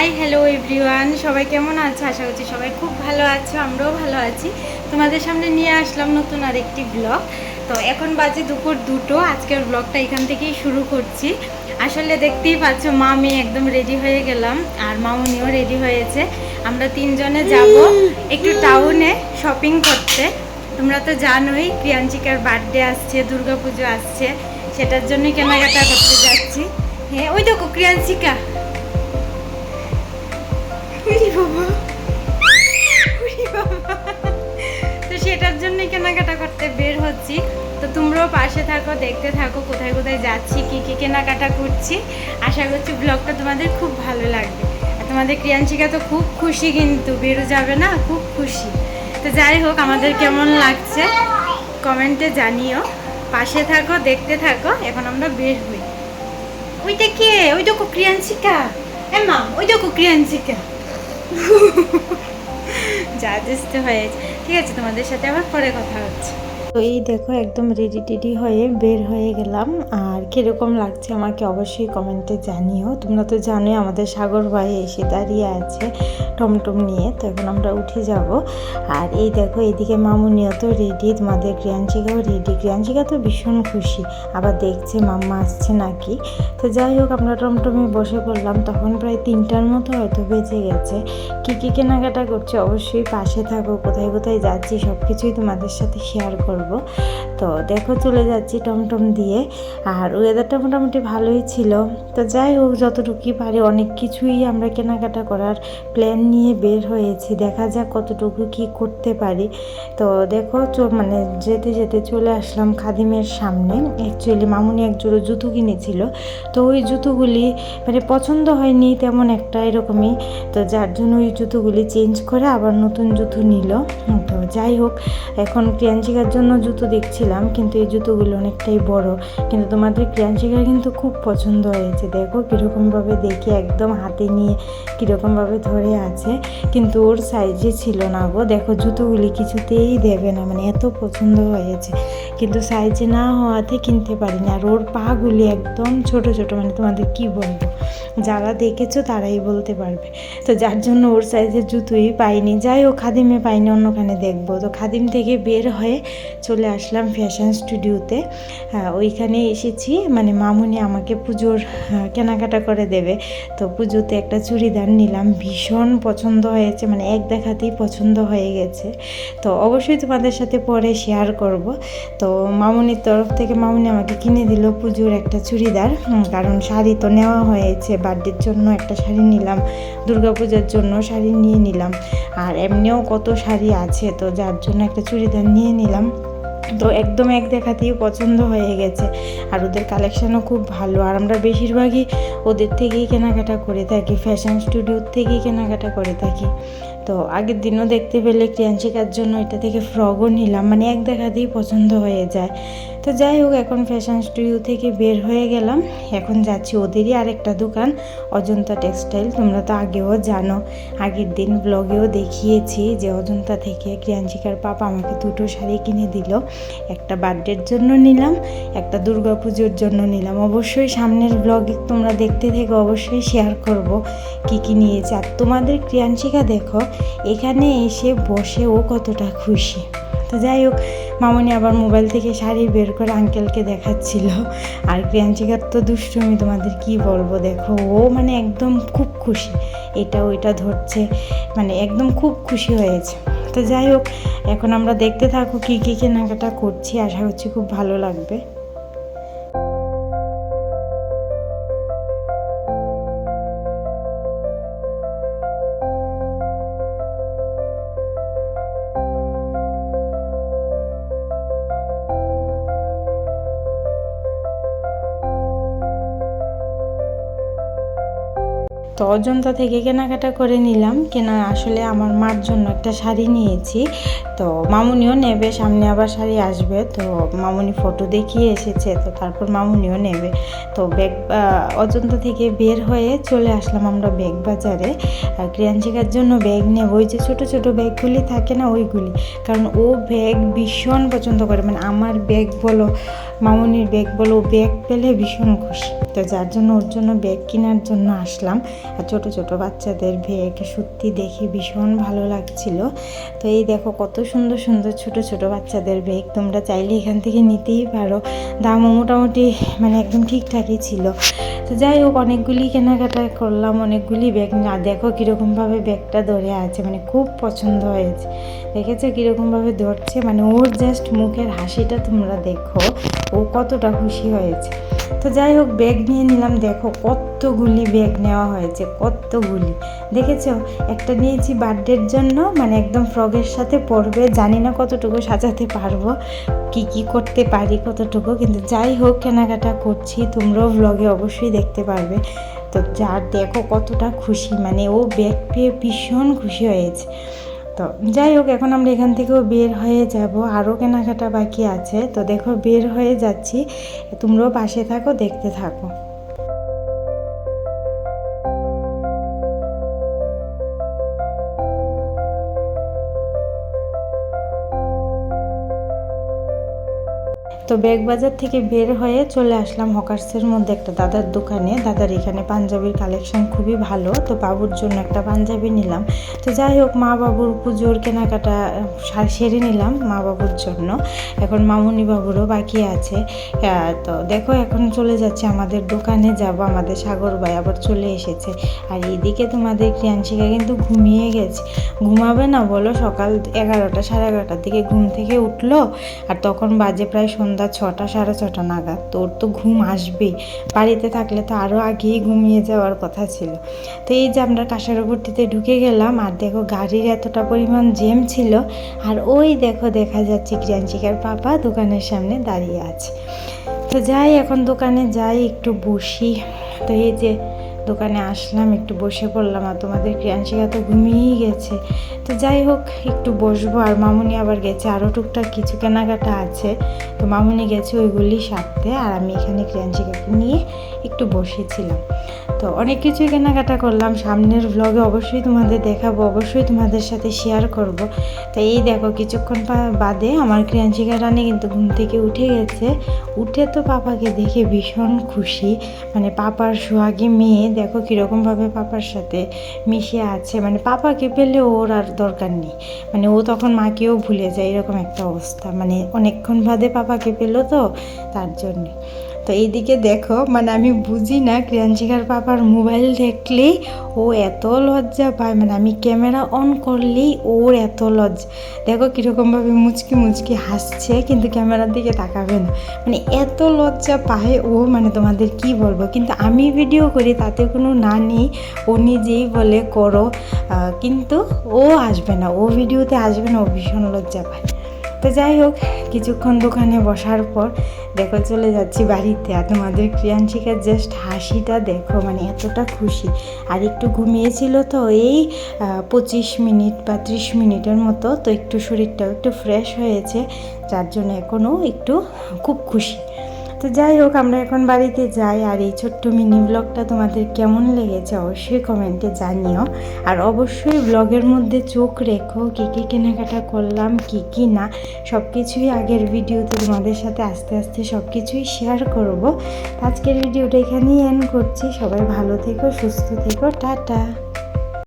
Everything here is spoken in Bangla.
হাই, হ্যালো এভরিওয়ান, সবাই কেমন আছো? আশা করছি সবাই খুব ভালো আছো, আমরাও ভালো আছি। তোমাদের সামনে নিয়ে আসলাম নতুন আরেকটি ব্লগ। তো এখন বাজে দুপুর দুটো, আজকের ব্লগটা এখান থেকেই শুরু করছি। আসলে দেখতেই পাচ্ছ, মা মেয়ে একদম রেডি হয়ে গেলাম, আর মামুনিও রেডি হয়েছে। আমরা তিনজনে যাব একটু টাউনে শপিং করতে। তোমরা তো জানোই প্রিয়াঞ্চিকার বার্থডে আসছে, দুর্গাপুজো আসছে, সেটার জন্যই কেনাকাটা করতে যাচ্ছি। হ্যাঁ ওই দেখো প্রিয়াঞ্চিকা উরি বাবা। তো সেটার জন্যই কেনাকাটা করতে বের হচ্ছি। তো তোমরাও পাশে থাকো, দেখতে থাকো, কোথায় কোথায় যাচ্ছি, কি কি কেনাকাটা করছি। আশা করছি ব্লগটা তোমাদের খুব ভালো লাগবে। আর তোমাদের ক্রিয়াঞ্চিকা তো খুব খুশি কিন্তু, বেরো যাবে না, খুব খুশি। তো যাই হোক, আমাদের কেমন লাগছে, কমেন্টে জানিও। পাশে থাকো, দেখতে থাকো, এখন আমরা বের হই। ওইটা কে? ওই দেখো ক্রিয়াঞ্চিকা হ্যাঁ মা, ওই দেখো ক্রিয়াঞ্চিকা যা দুষ্ট হয়েছে ঠিক আছে তোমাদের সাথে আবার পরে কথা হচ্ছে। তো এই দেখো একদম রেডি টেডি হয়ে বের হয়ে গেলাম। আর কীরকম লাগছে আমাকে অবশ্যই কমেন্টে জানিও। তোমরা তো জানোই আমাদের সাগর ভাই এসে দাঁড়িয়ে আছে টমটম নিয়ে, তো এখন আমরা উঠে যাব। আর এই দেখো এইদিকে মামুনিও তো রেডি তোমাদের ক্রিয়াঞ্চিকাও রেডি ক্রিয়াঞ্চিকা তো ভীষণ খুশি, আবার দেখছে মাম্মা আসছে নাকি। তো যাই হোক, আমরা টমটমে বসে পড়লাম, তখন প্রায় তিনটার মতো হয়তো বেজে গেছে। কী কী কেনাকাটা করছি? অবশ্যই পাশে থাকো, কোথায় কোথায় যাচ্ছি? সব কিছুই তোমাদের সাথে শেয়ার করব তো দেখো চলে যাচ্ছি টমটম দিয়ে। আর ওয়েদারটা মোটামুটি ভালোই ছিল। তো যাই হোক, যতটুকুই পারি অনেক কিছুই আমরা কেনাকাটা করার প্ল্যান নিয়ে বের হয়েছি। দেখা যাক কতটুকু কি করতে পারি। তো দেখো মানে যেতে যেতে চলে আসলাম খাদিমের সামনে। অ্যাকচুয়ালি মামুনি এক জোড়ো জুতো কিনেছিল। তো ওই জুতোগুলি মানে পছন্দ হয়নি তেমন একটা এরকমই। তো যার জন্য ওই জুতোগুলি চেঞ্জ করে আবার নতুন জুতো নিল। তো যাই হোক, এখন ক্রিয়াঞ্চিকার জন্য জুতো দেখছিলাম কিন্তু এই জুতোগুলো অনেকটাই বড়। কিন্তু তোমাদের ক্রিয়াঞ্চিকার কিন্তু খুব পছন্দ হয়েছে। দেখো কীরকমভাবে দেখে একদম হাতে নিয়ে কীরকমভাবে ধরে আছে। কিন্তু ওর সাইজে ছিল না গো। দেখো জুতোগুলি কিছুতেই দেবে না মানে এত পছন্দ হয়েছে। কিন্তু সাইজে না হওয়াতে কিনতে পারি না আর ওর পাগুলি একদম ছোট ছোট মানে তোমাদের কি বলব? যারা দেখেছ তারাই বলতে পারবে। তো যার জন্য ওর সাইজের জুতোই পাইনি। যাই হোক খাদিমে পাইনি অন্যখানে দেখব। তো খাদিম থেকে বের হয়ে চলে আসলাম ফ্যাশন স্টুডিওতে ওইখানে এসেছি। মানে মামুনি আমাকে পুজোর হ্যাঁ, কেনাকাটা করে দেবে। তো পুজোতে একটা চুড়িদার নিলাম। ভীষণ পছন্দ হয়েছে। মানে এক দেখাতেই পছন্দ হয়ে গেছে। তো অবশ্যই তোমাদের সাথে পরে শেয়ার করব। তো মামুনির তরফ থেকে মামুনি আমাকে কিনে দিল পুজোর একটা চুড়িদার। কারণ শাড়ি তো নেওয়া হয়েছে। বার্থডের জন্য একটা শাড়ি নিলাম, দুর্গাপূজার জন্য শাড়ি নিয়ে নিলাম। আর এমনিও কত শাড়ি আছে, তো যার জন্য একটা চুড়িদার নিয়ে নিলাম। তো একদম এক দেখাতেই পছন্দ হয়ে গেছে। আর ওদের কালেকশানও খুব ভালো। আর আমরা বেশিরভাগই ওদের থেকেই কেনাকাটা করে থাকি ফ্যাশন স্টুডিওর থেকেই কেনাকাটা করে থাকি। তো আগের দিনও দেখতে পেলে ক্রিয়াঞ্চিকার জন্য এটা থেকে ফ্রকও নিলাম মানে এক দেখাতেই পছন্দ হয়ে যায়। তো যাই হোক, এখন ফ্যাশন স্টুডিও থেকে বের হয়ে গেলাম। এখন যাচ্ছি ওদেরই আরেকটা দোকান, অজন্তা টেক্সটাইল তোমরা তো আগেও জানো, আগের দিন ব্লগেও দেখিয়েছি যে অজন্তা থেকে ক্রিয়াঞ্চিকার পাপা আমাকে দুটো শাড়ি কিনে দিল। একটা বার্থডের জন্য নিলাম, একটা দুর্গা পুজোর জন্য নিলাম। অবশ্যই সামনের ব্লগে তোমরা দেখতে থেকে, অবশ্যই শেয়ার করব কি কি নিয়েছে। আর তোমাদের ক্রিয়াঞ্চিকা দেখো, এখানে এসে বসে ও কতটা খুশি। তো যাই হোক, মামনি আবার মোবাইল থেকে শাড়ি বের করে আঙ্কেলকে দেখাচ্ছিল। আর ক্রিয়াঞ্চিকার তো দুষ্টুমি, তোমাদের কি বলব? দেখো, ও মানে একদম খুব খুশি। এটা ওইটা ধরছে মানে একদম খুব খুশি হয়েছে। তো যাই হোক, এখন আমরা দেখতে থাকো কী কী কেনাকাটা করছি। আশা করছি খুব ভালো লাগবে। তো অজন্তা থেকে কেনাকাটা করে নিলাম। কেনা আসলে আমার মার জন্য একটা শাড়ি নিয়েছি। তো মামুনিও নেবে, সামনে আবার শাড়ি আসবে। তো মামুনি ফটো দেখিয়ে এসেছে, তো তারপর মামুনিও নেবে। তো ব্যাগ অজন্তা থেকে বের হয়ে চলে আসলাম আমরা ব্যাগ বাজারে। ক্রিয়াঞ্চিকার জন্য ব্যাগ নেব। ওই যে ছোটো ছোটো ব্যাগগুলি থাকে না, ওইগুলি। কারণ ও ব্যাগ ভীষণ পছন্দ করে। মানে আমার ব্যাগ বলো মামনির ব্যাগ বলো ও ব্যাগ পেলে ভীষণ খুশি। তো যার জন্য ওর জন্য ব্যাগ কেনার জন্য আসলাম। আর ছোটো ছোটো বাচ্চাদের ব্যাগ সত্যি দেখে ভীষণ ভালো লাগছিল। তো এই দেখো কত সুন্দর সুন্দর ছোট ছোট বাচ্চাদের ব্যাগ তোমরা চাইলে এখান থেকে নিতেই পারো। দামও মোটামুটি মানে একদম ঠিকঠাকই ছিল। তো যাই হোক, অনেকগুলি কেনাকাটা করলাম, অনেকগুলি ব্যাগ না দেখো কীরকমভাবে ব্যাগটা ধরে আছে মানে খুব পছন্দ হয়েছে। দেখেছ কীরকমভাবে ধরছে? মানে ওর জাস্ট মুখের হাসিটা তোমরা দেখো। ও কতটা খুশি হয়েছে। তো যাই হোক ব্যাগ নিয়ে নিলাম। দেখো কতগুলি ব্যাগ নেওয়া হয়েছে, কতগুলি। দেখেছ? একটা নিয়েছি বার্থডের জন্য মানে একদম ফ্রগের সাথে পরবে জানি না কতটুকু সাজাতে পারব, কি কি করতে পারি কতটুকু, কিন্তু যাই হোক, কেনাকাটা করছি। তোমরাও ব্লগে অবশ্যই দেখতে পারবে। তো যার দেখো কতটা খুশি মানে ও ব্যাগ পেয়ে ভীষণ খুশি হয়েছে। তো যাই হোক, এখন আমরা এখান থেকেও বের হয়ে যাব। আরও কেনাকাটা বাকি আছে। তো দেখো, বের হয়ে যাচ্ছি। তোমরাও পাশে থাকো, দেখতে থাকো। তো ব্যাগ বাজার থেকে বের হয়ে চলে আসলাম হকার্সের মধ্যে একটা দাদার দোকানে। দাদার এখানে পাঞ্জাবির কালেকশন খুবই ভালো, তো বাবুর জন্য একটা পাঞ্জাবি নিলাম। তো যাই হোক, মা বাবুর পুজোর কেনাকাটা সেরে নিলাম মা বাবুর জন্য। এখন মামুনি বাবুরও বাকি আছে। তো দেখো এখন চলে যাচ্ছে আমাদের দোকানে, যাব আমাদের সাগর ভাই আবার চলে এসেছে। আর এইদিকে তোমাদের ক্রিয়াংশিকা কিন্তু ঘুমিয়ে গেছে। ঘুমাবে না বলো, সকাল এগারোটা, সাড়ে এগারোটার দিকে ঘুম থেকে উঠল। আর তখন বাজে প্রায় সন্ধ্যা ছটা, সাড়ে ছটা নাগাদ। তোর তো ঘুম আসবেই। বাড়িতে থাকলে তো আরও আগেই ঘুমিয়ে যাওয়ার কথা ছিল। তো এই যে আমরা কাঁসারবর্তীতে ঢুকে গেলাম, আর দেখো গাড়ির এতটা পরিমাণ জেম ছিল, আর ওই দেখো দেখা যাচ্ছে ক্রিয়াঞ্চিকার পাপা দোকানের সামনে দাঁড়িয়ে আছে। তো যাই, এখন দোকানে যাই, একটু বসি। তো এই যে দোকানে আসলাম, একটু বসে পড়লাম, আর তোমাদের ক্রিয়াংশিকা তো ঘুমিয়েই গেছে। তো যাই হোক, একটু বসবো। আর মামুনি আবার গেছে। আরও টুকটাক কিছু কেনাকাটা আছে। তো মামুনি গেছে ওইগুলি সারতে। আর আমি এখানে ক্রিয়াংশিকাকে নিয়ে একটু বসেছিলাম। তো অনেক কিছুই কেনাকাটা করলাম। সামনের ভ্লগে অবশ্যই তোমাদের দেখাবো, অবশ্যই তোমাদের সাথে শেয়ার করব। তো এই দেখো, কিছুক্ষণ বাদে আমার ক্রিয়াংশিকা রানী কিন্তু ঘুম থেকে উঠে গেছে। উঠে তো পাপাকে দেখে ভীষণ খুশি। মানে পাপার সোহাগী মেয়ে, দেখো কীরকমভাবে পাপার সাথে মিশে আছে। মানে পাপাকে পেলে ওর আর দরকার নেই। মানে ও তখন মাকেও ভুলে যায়, এরকম একটা অবস্থা। মানে অনেকক্ষণ বাদে পাপাকে পেল তো, তার জন্যে। তো এইদিকে দেখো মানে আমি বুঝি না ক্রিয়াঞ্চিকার পাপার মোবাইল দেখলেই ও এত লজ্জা পায়। মানে আমি ক্যামেরা অন করলেই ওর এত লজ্জা। দেখো কীরকমভাবে মুচকি মুচকি হাসছে, কিন্তু ক্যামেরার দিকে তাকাবে না। মানে এত লজ্জা পায় ও মানে তোমাদের কি বলব? কিন্তু আমি ভিডিও করি, তাতে কোনো না নেই। ও নিজেই বলে, করো। কিন্তু ও আসবে না। ও ভিডিওতে আসবে না, ও ভীষণ লজ্জা পায়। তো যাই হোক, কিছুক্ষণ দোকানে বসার পর দেখো চলে যাচ্ছি বাড়িতে। আর তোমাদের ক্রিয়াংশিকার জাস্ট হাসিটা দেখো মানে এতটা খুশি। আর একটু ঘুমিয়েছিল তো এই পঁচিশ মিনিট বা ত্রিশ মিনিটের মতো, তো একটু শরীরটাও একটু ফ্রেশ হয়েছে, যার জন্য এখনও একটু খুব খুশি। তো যাই হোক, আমরা এখন বাড়িতে যাই আর এই ছোট্ট মিনি ব্লগটা তোমাদের কেমন লেগেছে অবশ্যই কমেন্টে জানিও। আর অবশ্যই ব্লগের মধ্যে চোখ রেখো, কী কী কেনাকাটা করলাম, কী কী না সব কিছুই আগের ভিডিওতে তোমাদের সাথে আস্তে আস্তে সব কিছুই শেয়ার করব। আজকের ভিডিওটা এখানেই এন্ড করছি। সবাই ভালো থেকো, সুস্থ থেকো, টাটা।